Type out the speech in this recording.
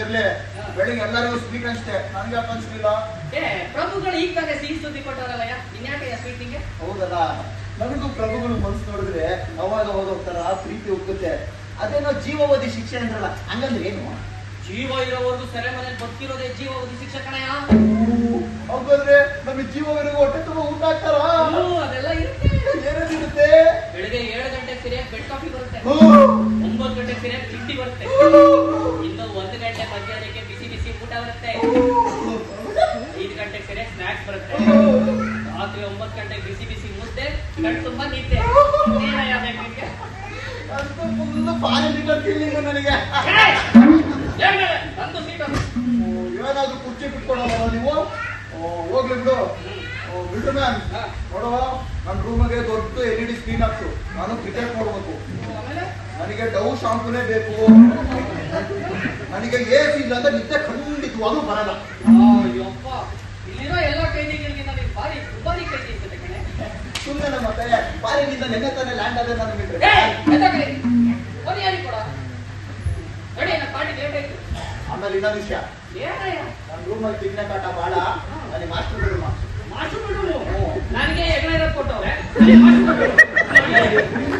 ಕಣೆ ಬೆಳಿಗ್ಗೆ ಎಲ್ಲರಿಗೂ ಸ್ವೀಟ್ ಅನ್ಸ್ತೆ ನನಗೆ ಯಾಕೆ ಅನ್ಸ್ಲಿಲ್ಲ? ಏ ಪ್ರಭುಗಳು ಈಗ ತಾನೇ ಸಿಹಿ ಸುದ್ದಿ ಕೊಟ್ಟವರಲ್ಲಯ್ಯ? ಇನ್ಯಾಕಯ್ಯ ಸ್ವೀಟ್ ನಿಂಗೆ ಹೌದಲ್ಲ. ನನಗೂ ಪ್ರಭುಗಳು ಮನ್ಸು ನೋಡಿದ್ರೆ ಅವಾಗ ಅವಾಗ ಒಂಥರ ಪ್ರೀತಿ ಉಕ್ಕುತ್ತೆ. ಅದೇನೋ ಜೀವಾವಧಿ ಶಿಕ್ಷೆ ಅಂದ್ರಲ್ಲ ಹಂಗಂದ್ರೆ ಏನು? ಜೀವ ಇರೋವರೆಗೂ ಸೆರೆ ಮನೇಲಿ ಬದುಕಿರೋದೇ ಜೀವಾವಧಿ ಶಿಕ್ಷೆ ಕಣಯ್ಯ. ಹೌದಂದ್ರೆ ನಮಗೆ ಜೀವವರೆಗೂ ಬೆಳಿಗ್ಗೆ ಏಳು ಗಂಟೆಗೆ ಸರಿಯಾಗಿ ಬೆಡ್ ಕಾಫಿ ಬರುತ್ತೆ. ಒಂಬತ್ತು ಗಂಟೆಗೆ ಸರಿಯಾಗಿ ತಿಂಡಿ ಬರುತ್ತೆ. ಇನ್ನು ಒಂದು ಗಂಟೆ ಮಧ್ಯಾಹ್ನಕ್ಕೆ ಬಿಸಿ ಬಿಸಿ ಊಟ ಬರುತ್ತೆ. ಐದು ಗಂಟೆಗೆ ಸರಿಯಾಗಿ ಸ್ನಾಕ್ಸ್ ಬರುತ್ತೆ. ರಾತ್ರಿ ಒಂಬತ್ತು ಗಂಟೆಗೆ ಬಿಸಿ ಬಿಸಿ ಮುದ್ದೆ ಗಂಟು ತುಂಬಾ ನಿದ್ದೆ. ನನಗೆ. ಏನಾದ್ರೂ ಕುರ್ಚಿ ಬಿಟ್ಕೊಡಲ್ಲ ನೀವು? ಹೋಗ್ಲಿ ಬಿಡು. ಬಿಡು ಮ್ಯಾಮ್. ಹಾ. ನೋಡುವ ನನ್ನ ರೂಮಿಗೆ ದೊಡ್ಡ ಎಲ್ ಇ ಡಿ ಸ್ಕ್ರೀನ್ ಹಾಕ್ಸು. ನಾನು ಕ್ರಿಕೆಟ್ ನೋಡ್ಬೇಕು. ಆಮೇಲೆ? ನನಗೆ ಡೌ ಶಾಂಪೂನೇ ಬೇಕು. ನನಗೆ ಎ ಸಿ ಇಲ್ಲ ಅಂದ್ರೆ ನಿದ್ದೆ ಅದು ಬರಲ್ಲ. ಅಯ್ಯಪ್ಪ. ಇಲ್ಲಿರೋ ಎಲ್ಲ ಕೈದಿಗಳಿಗಿಂತ ನೀನ್ ಭಾರಿ ತುಂಬಾನೇ ಕಣೆ. ಸುಮ್ಮನೆ ಮತ್ತೆ ಬಾರಿನಿಂದ ನೆನ್ನೆ ತಾನೇ ಲ್ಯಾಂಡ್ ಆದ್ರೆ ನಾನು ಬಿಟ್ರೆ. ಆಮೇಲೆ ಇನ್ನೊಂದು ವಿಷಯ. ನನ್ನ ರೂಮಲ್ಲಿ ತಿನ್ನ ಕಾಟ ಬಾಳ ಅಲ್ಲಿ ಮಾಸ್ಟರ್ ಬೆಡ್ರೂಮು ನನಗೆ ಕೊಟ್ಟವ್ರೆ.